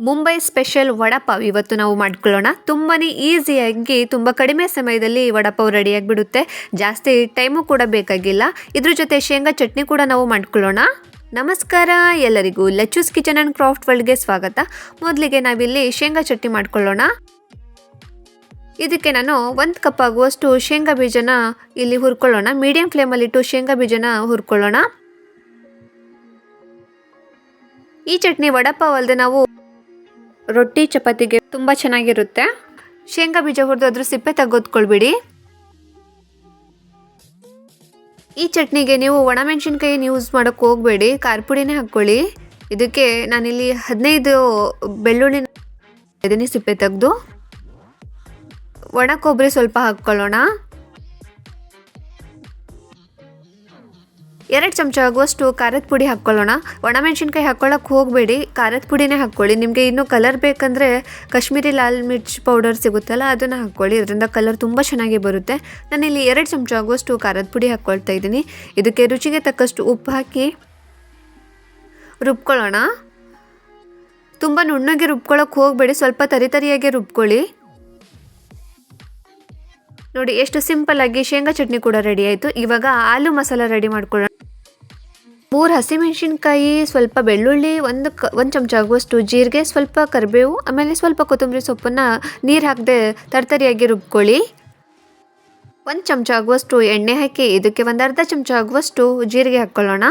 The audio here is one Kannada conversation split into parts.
ಮುಂಬೈ ಸ್ಪೆಷಲ್ ವಡಪಾವ್ ಇವತ್ತು ನಾವು ಮಾಡ್ಕೊಳ್ಳೋಣ. ತುಂಬಾ ಈಸಿಯಾಗಿ ತುಂಬ ಕಡಿಮೆ ಸಮಯದಲ್ಲಿ ವಡಪಾವ್ ರೆಡಿಯಾಗಿಬಿಡುತ್ತೆ. ಜಾಸ್ತಿ ಟೈಮು ಕೂಡ ಬೇಕಾಗಿಲ್ಲ. ಇದ್ರ ಜೊತೆ ಶೇಂಗಾ ಚಟ್ನಿ ಕೂಡ ನಾವು ಮಾಡ್ಕೊಳ್ಳೋಣ. ನಮಸ್ಕಾರ ಎಲ್ಲರಿಗೂ. ಲಚ್ಚೂಸ್ ಕಿಚನ್ ಆ್ಯಂಡ್ ಕ್ರಾಫ್ಟ್ ವರ್ಲ್ಡ್ಗೆ ಸ್ವಾಗತ. ಮೊದಲಿಗೆ ನಾವಿಲ್ಲಿ ಶೇಂಗಾ ಚಟ್ನಿ ಮಾಡ್ಕೊಳ್ಳೋಣ. ಇದಕ್ಕೆ ನಾನು ಒಂದು ಕಪ್ ಆಗುವಷ್ಟು ಶೇಂಗಾ ಬೀಜನ ಇಲ್ಲಿ ಹುರ್ಕೊಳ್ಳೋಣ. ಮೀಡಿಯಂ ಫ್ಲೇಮಲ್ಲಿಟ್ಟು ಶೇಂಗಾ ಬೀಜನ ಹುರ್ಕೊಳ್ಳೋಣ. ಈ ಚಟ್ನಿ ವಡಪಾವ್ ಅಲ್ಲದೆ ನಾವು ರೊಟ್ಟಿ ಚಪಾತಿಗೆ ತುಂಬ ಚೆನ್ನಾಗಿರುತ್ತೆ. ಶೇಂಗಾ ಬೀಜ ಹುರಿದು ಅದ್ರ ಸಿಪ್ಪೆ ತೆಗೆದುಕೊಳ್ಬಿಡಿ. ಈ ಚಟ್ನಿಗೆ ನೀವು ಒಣಮೆಣಸಿನ್ಕಾಯಿ ಯೂಸ್ ಮಾಡೋಕ್ಕೆ ಹೋಗಬೇಡಿ. ಖಾರ ಪುಡಿನೇ ಹಾಕ್ಕೊಳ್ಳಿ. ಇದಕ್ಕೆ ನಾನಿಲ್ಲಿ ಹದಿನೈದು ಬೆಳ್ಳುಳ್ಳಿ ಸಿಪ್ಪೆ ತೆಗೆದು ಒಣ ಕೊಬ್ಬರಿ ಸ್ವಲ್ಪ ಹಾಕ್ಕೊಳ್ಳೋಣ. ಎರಡು ಚಮಚ ಆಗುವಷ್ಟು ಖಾರದ ಪುಡಿ ಹಾಕ್ಕೊಳ್ಳೋಣ. ಒಣಮೆಣಸಿನ್ಕಾಯಿ ಹಾಕ್ಕೊಳ್ಳೋಕೆ ಹೋಗಬೇಡಿ. ಖಾರದ ಪುಡಿನೇ ಹಾಕ್ಕೊಳ್ಳಿ. ನಿಮಗೆ ಇನ್ನೂ ಕಲರ್ ಬೇಕಂದರೆ ಕಾಶ್ಮೀರಿ ಲಾಲ್ ಮಿರ್ಚ್ ಪೌಡರ್ ಸಿಗುತ್ತಲ್ಲ, ಅದನ್ನು ಹಾಕ್ಕೊಳ್ಳಿ. ಇದರಿಂದ ಕಲರ್ ತುಂಬ ಚೆನ್ನಾಗಿ ಬರುತ್ತೆ. ನಾನಿಲ್ಲಿ ಎರಡು ಚಮಚ ಆಗುವಷ್ಟು ಖಾರದ ಪುಡಿ ಹಾಕ್ಕೊಳ್ತಾ ಇದ್ದೀನಿ. ಇದಕ್ಕೆ ರುಚಿಗೆ ತಕ್ಕಷ್ಟು ಉಪ್ಪು ಹಾಕಿ ರುಬ್ಕೊಳ್ಳೋಣ. ತುಂಬ ನುಣ್ಣಗೆ ರುಬ್ಕೊಳ್ಳೋಕೆ ಹೋಗಬೇಡಿ. ಸ್ವಲ್ಪ ತರಿತರಿಯಾಗಿ ರುಬ್ಕೊಳ್ಳಿ. ನೋಡಿ, ಎಷ್ಟು ಸಿಂಪಲ್ ಆಗಿ ಶೇಂಗಾ ಚಟ್ನಿ ಕೂಡ ರೆಡಿ ಆಯಿತು. ಇವಾಗ ಆಲೂ ಮಸಾಲ ರೆಡಿ ಮಾಡ್ಕೊಳ್ಳೋಣ. ಮೂರು ಹಸಿಮೆಣಸಿನ್ಕಾಯಿ, ಸ್ವಲ್ಪ ಬೆಳ್ಳುಳ್ಳಿ, ಒಂದು ಕ, ಒಂದು ಚಮಚ ಆಗುವಷ್ಟು ಜೀರಿಗೆ, ಸ್ವಲ್ಪ ಕರಿಬೇವು, ಆಮೇಲೆ ಸ್ವಲ್ಪ ಕೊತ್ತಂಬರಿ ಸೊಪ್ಪನ್ನು ನೀರು ಹಾಕದೆ ತರ್ತರಿಯಾಗಿ ರುಬ್ಕೊಳ್ಳಿ. ಒಂದು ಚಮಚ ಆಗುವಷ್ಟು ಎಣ್ಣೆ ಹಾಕಿ, ಇದಕ್ಕೆ ಒಂದು ಅರ್ಧ ಚಮಚ ಆಗುವಷ್ಟು ಜೀರಿಗೆ ಹಾಕ್ಕೊಳ್ಳೋಣ.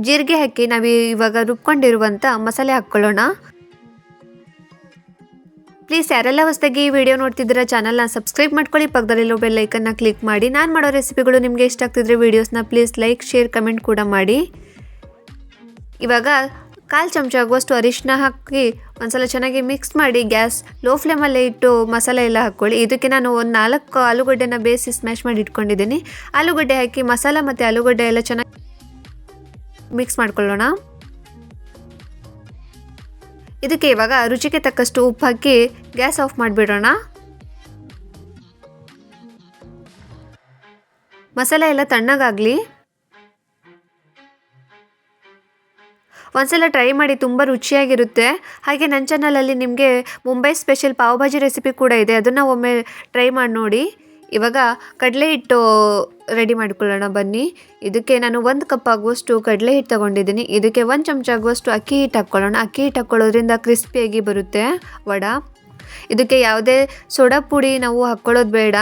ಜೀರಿಗೆ ಹಾಕಿ ನಾವು ಇವಾಗ ರುಬ್ಕೊಂಡಿರುವಂಥ ಮಸಾಲೆ ಹಾಕ್ಕೊಳ್ಳೋಣ. ಪ್ಲೀಸ್ ಯಾರೆಲ್ಲ ಹೊಸದಾಗಿ ಈ ವಿಡಿಯೋ ನೋಡ್ತಿದ್ದೀರಾ, ಚಾನಲ್ನ ಸಬ್ಸ್ಕ್ರೈಬ್ ಮಾಡ್ಕೊಳ್ಳಿ. ಪಕ್ಕದಲ್ಲಿರೋ ಬೆಲ್ ಐಕನ್ನ ಕ್ಲಿಕ್ ಮಾಡಿ. ನಾನು ಮಾಡೋ ರೆಸಿಪಿಗಳು ನಿಮಗೆ ಇಷ್ಟ ಆಗ್ತಿದ್ರೆ ವೀಡಿಯೋಸ್ನ ಪ್ಲೀಸ್ ಲೈಕ್ ಶೇರ್ ಕಮೆಂಟ್ ಕೂಡ ಮಾಡಿ. ಇವಾಗ ಕಾಲು ಚಮಚ ಆಗುವಷ್ಟು ಅರಿಶಿನ ಹಾಕಿ ಒಂದ್ಸಲ ಚೆನ್ನಾಗಿ ಮಿಕ್ಸ್ ಮಾಡಿ ಗ್ಯಾಸ್ ಲೋ ಫ್ಲೇಮಲ್ಲೇ ಇಟ್ಟು ಮಸಾಲೆ ಎಲ್ಲ ಹಾಕ್ಕೊಳ್ಳಿ. ಇದಕ್ಕೆ ನಾನು ಒಂದು ನಾಲ್ಕು ಆಲೂಗಡ್ಡೆನ ಬೇಯಿಸಿ ಸ್ಮ್ಯಾಶ್ ಮಾಡಿ ಇಟ್ಕೊಂಡಿದ್ದೀನಿ. ಆಲೂಗಡ್ಡೆ ಹಾಕಿ ಮಸಾಲ ಮತ್ತು ಆಲೂಗಡ್ಡೆ ಎಲ್ಲ ಚೆನ್ನಾಗಿ ಮಿಕ್ಸ್ ಮಾಡ್ಕೊಳ್ಳೋಣ. ಇದಕ್ಕೆ ಇವಾಗ ರುಚಿಗೆ ತಕ್ಕಷ್ಟು ಉಪ್ಪು ಹಾಕಿ ಗ್ಯಾಸ್ ಆಫ್ ಮಾಡಿಬಿಡೋಣ. ಮಸಾಲೆ ಎಲ್ಲ ತಣ್ಣಗಾಗಲಿ. ಒಂದ್ಸಲ ಟ್ರೈ ಮಾಡಿ ತುಂಬ ರುಚಿಯಾಗಿರುತ್ತೆ. ಹಾಗೆ ನನ್ನ ಚಾನಲಲ್ಲಿ ನಿಮಗೆ ಮುಂಬೈ ಸ್ಪೆಷಲ್ ಪಾವ್ ಭಾಜಿ ರೆಸಿಪಿ ಕೂಡ ಇದೆ. ಅದನ್ನು ಒಮ್ಮೆ ಟ್ರೈ ಮಾಡಿ ನೋಡಿ. ಇವಾಗ ಕಡಲೆ ಹಿಟ್ಟು ರೆಡಿ ಮಾಡಿಕೊಳ್ಳೋಣ ಬನ್ನಿ. ಇದಕ್ಕೆ ನಾನು ಒಂದು ಕಪ್ ಆಗುವಷ್ಟು ಕಡಲೆ ಹಿಟ್ಟು ತಗೊಂಡಿದ್ದೀನಿ. ಇದಕ್ಕೆ ಒಂದು ಚಮಚ ಆಗುವಷ್ಟು ಅಕ್ಕಿ ಹಿಟ್ಟು ಹಾಕ್ಕೊಳ್ಳೋಣ ಅಕ್ಕಿ ಹಿಟ್ಟು ಹಾಕ್ಕೊಳ್ಳೋದ್ರಿಂದ ಕ್ರಿಸ್ಪಿಯಾಗಿ ಬರುತ್ತೆ ವಡ. ಇದಕ್ಕೆ ಯಾವುದೇ ಸೋಡಾ ಪುಡಿ ನಾವು ಹಾಕ್ಕೊಳ್ಳೋದು ಬೇಡ.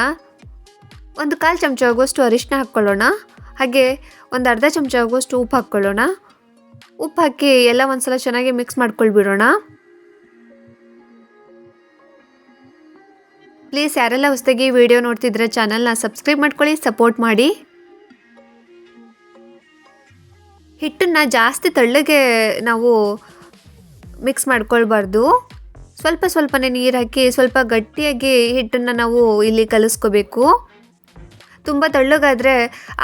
ಒಂದು ಕಾಲು ಚಮಚ ಆಗುವಷ್ಟು ಅರಿಶಿನ ಹಾಕ್ಕೊಳ್ಳೋಣ ಹಾಗೆ ಒಂದು ಅರ್ಧ ಚಮಚ ಆಗುವಷ್ಟು ಉಪ್ಪು ಹಾಕ್ಕೊಳ್ಳೋಣ ಉಪ್ಪು ಹಾಕಿ ಎಲ್ಲ ಒಂದ್ಸಲ ಚೆನ್ನಾಗಿ ಮಿಕ್ಸ್ ಮಾಡ್ಕೊಳ್ಬಿಡೋಣ. ಪ್ಲೀಸ್ ಯಾರೆಲ್ಲ ಹೊಸದಾಗಿ ವಿಡಿಯೋ ನೋಡ್ತಿದ್ರೆ ಚಾನಲ್ನ ಸಬ್ಸ್ಕ್ರೈಬ್ ಮಾಡ್ಕೊಳ್ಳಿ ಸಪೋರ್ಟ್ ಮಾಡಿ. ಹಿಟ್ಟನ್ನು ಜಾಸ್ತಿ ತಳ್ಳಗೆ ನಾವು ಮಿಕ್ಸ್ ಮಾಡ್ಕೊಳ್ಬಾರ್ದು. ಸ್ವಲ್ಪ ಸ್ವಲ್ಪನೇ ನೀರು ಹಾಕಿ, ಸ್ವಲ್ಪ ಗಟ್ಟಿಯಾಗಿ ಹಿಟ್ಟನ್ನು ನಾವು ಇಲ್ಲಿ ಕಲಿಸ್ಕೋಬೇಕು. ತುಂಬ ತಳ್ಳಗಾದರೆ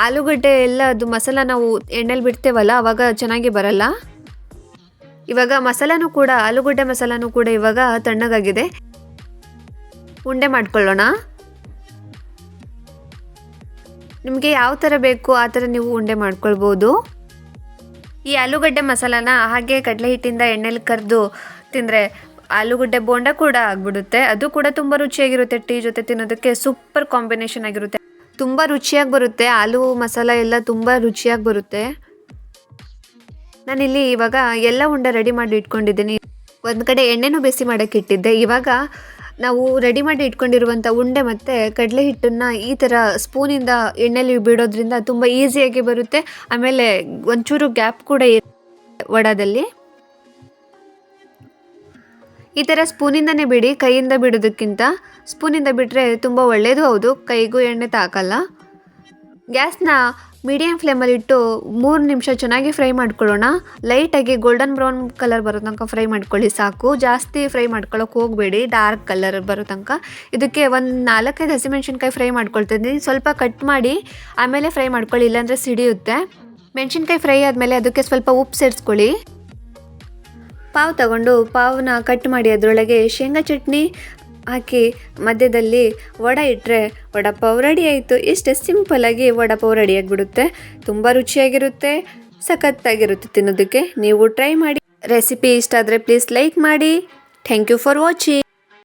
ಆಲೂಗಡ್ಡೆ ಎಲ್ಲ ಅದು ಮಸಾಲ ನಾವು ಎಣ್ಣೆಲಿ ಬಿಡ್ತೇವಲ್ಲ ಆವಾಗ ಚೆನ್ನಾಗಿ ಬರಲ್ಲ. ಇವಾಗ ಮಸಾಲನೂ ಕೂಡ, ಆಲೂಗಡ್ಡೆ ಮಸಾಲನೂ ಕೂಡ ಇವಾಗ ತಣ್ಣಗಾಗಿದೆ. ಉಂಡೆ ಮಾಡ್ಕೊಳ್ಳೋಣ. ನಿಮಗೆ ಯಾವ ಥರ ಬೇಕು ಆ ಥರ ನೀವು ಉಂಡೆ ಮಾಡ್ಕೊಳ್ಬೋದು. ಈ ಆಲೂಗಡ್ಡೆ ಮಸಾಲಾನ ಹಾಗೆ ಕಡಲೆ ಹಿಟ್ಟಿಂದ ಎಣ್ಣೆಲಿ ಕರೆದು ತಿಂದರೆ ಆಲೂಗಡ್ಡೆ ಬೋಂಡ ಕೂಡ ಆಗಿಬಿಡುತ್ತೆ. ಅದು ಕೂಡ ತುಂಬ ರುಚಿಯಾಗಿರುತ್ತೆ, ಟೀ ಜೊತೆ ತಿನ್ನೋದಕ್ಕೆ ಸೂಪರ್ ಕಾಂಬಿನೇಷನ್ ಆಗಿರುತ್ತೆ. ತುಂಬ ರುಚಿಯಾಗಿ ಬರುತ್ತೆ, ಆಲೂ ಮಸಾಲ ಎಲ್ಲ ತುಂಬ ರುಚಿಯಾಗಿ ಬರುತ್ತೆ. ನಾನಿಲ್ಲಿ ಇವಾಗ ಎಲ್ಲ ಉಂಡೆ ರೆಡಿ ಮಾಡಿ ಇಟ್ಕೊಂಡಿದ್ದೀನಿ. ಒಂದು ಕಡೆ ಎಣ್ಣೆನೂ ಬಿಸಿ ಮಾಡೋಕ್ಕೆ ಇಟ್ಟಿದ್ದೆ. ಇವಾಗ ನಾವು ರೆಡಿ ಮಾಡಿ ಇಟ್ಕೊಂಡಿರುವಂಥ ಉಂಡೆ ಮತ್ತು ಕಡಲೆ ಹಿಟ್ಟನ್ನು ಈ ಥರ ಸ್ಪೂನಿಂದ ಎಣ್ಣೆಲಿ ಬಿಡೋದ್ರಿಂದ ತುಂಬ ಈಸಿಯಾಗಿ ಬರುತ್ತೆ. ಆಮೇಲೆ ಒಂಚೂರು ಗ್ಯಾಪ್ ಕೂಡ ಇರುತ್ತೆ ವಡದಲ್ಲಿ. ಈ ಥರ ಸ್ಪೂನಿಂದನೇ ಬಿಡಿ, ಕೈಯಿಂದ ಬಿಡೋದಕ್ಕಿಂತ. ಸ್ಪೂನಿಂದ ಬಿಟ್ಟರೆ ತುಂಬ ಒಳ್ಳೆಯದು ಹೌದು. ಕೈಗೂ ಎಣ್ಣೆ ತಾಕಲ್ಲ. ಗ್ಯಾಸ್ನ ಮೀಡಿಯಮ್ ಫ್ಲೇಮಲ್ಲಿಟ್ಟು ಮೂರು ನಿಮಿಷ ಚೆನ್ನಾಗಿ ಫ್ರೈ ಮಾಡ್ಕೊಳ್ಳೋಣ. ಲೈಟಾಗಿ ಗೋಲ್ಡನ್ ಬ್ರೌನ್ ಕಲರ್ ಬರೋ ತನಕ ಫ್ರೈ ಮಾಡ್ಕೊಳ್ಳಿ ಸಾಕು. ಜಾಸ್ತಿ ಫ್ರೈ ಮಾಡ್ಕೊಳ್ಳೋಕೆ ಹೋಗಬೇಡಿ, ಡಾರ್ಕ್ ಕಲರ್ ಬರೋ ತನಕ. ಇದಕ್ಕೆ ಒಂದು ನಾಲ್ಕೈದು ಹಸಿಮೆಣ್ಸಿನ್ಕಾಯಿ ಫ್ರೈ ಮಾಡ್ಕೊಳ್ತಿದ್ದೀನಿ. ಸ್ವಲ್ಪ ಕಟ್ ಮಾಡಿ ಆಮೇಲೆ ಫ್ರೈ ಮಾಡ್ಕೊಳ್ಳಿ, ಇಲ್ಲಾಂದರೆ ಸಿಡಿಯುತ್ತೆ. ಮೆಣಸಿನ್ಕಾಯಿ ಫ್ರೈ ಆದಮೇಲೆ ಅದಕ್ಕೆ ಸ್ವಲ್ಪ ಉಪ್ಪು ಸೇರಿಸ್ಕೊಳ್ಳಿ. ಪಾವ್ ತಗೊಂಡು ಪಾವನ್ನ ಕಟ್ ಮಾಡಿ ಅದರೊಳಗೆ ಶೇಂಗಾ ಚಟ್ನಿ ಹಾಕಿ ಮಧ್ಯದಲ್ಲಿ ವಡ ಇಟ್ಟರೆ ವಡಪಾವ್ ರೆಡಿ ಆಯಿತು. ಇಷ್ಟೇ ಸಿಂಪಲ್ಲಾಗಿ ವಡಪಾವ್ ರೆಡಿ ಆಗಿಬಿಡುತ್ತೆ. ತುಂಬ ರುಚಿಯಾಗಿರುತ್ತೆ, ಸಖತ್ತಾಗಿರುತ್ತೆ ತಿನ್ನೋದಕ್ಕೆ. ನೀವು ಟ್ರೈ ಮಾಡಿ. ರೆಸಿಪಿ ಇಷ್ಟ ಆದರೆ ಪ್ಲೀಸ್ ಲೈಕ್ ಮಾಡಿ. Thank you for watching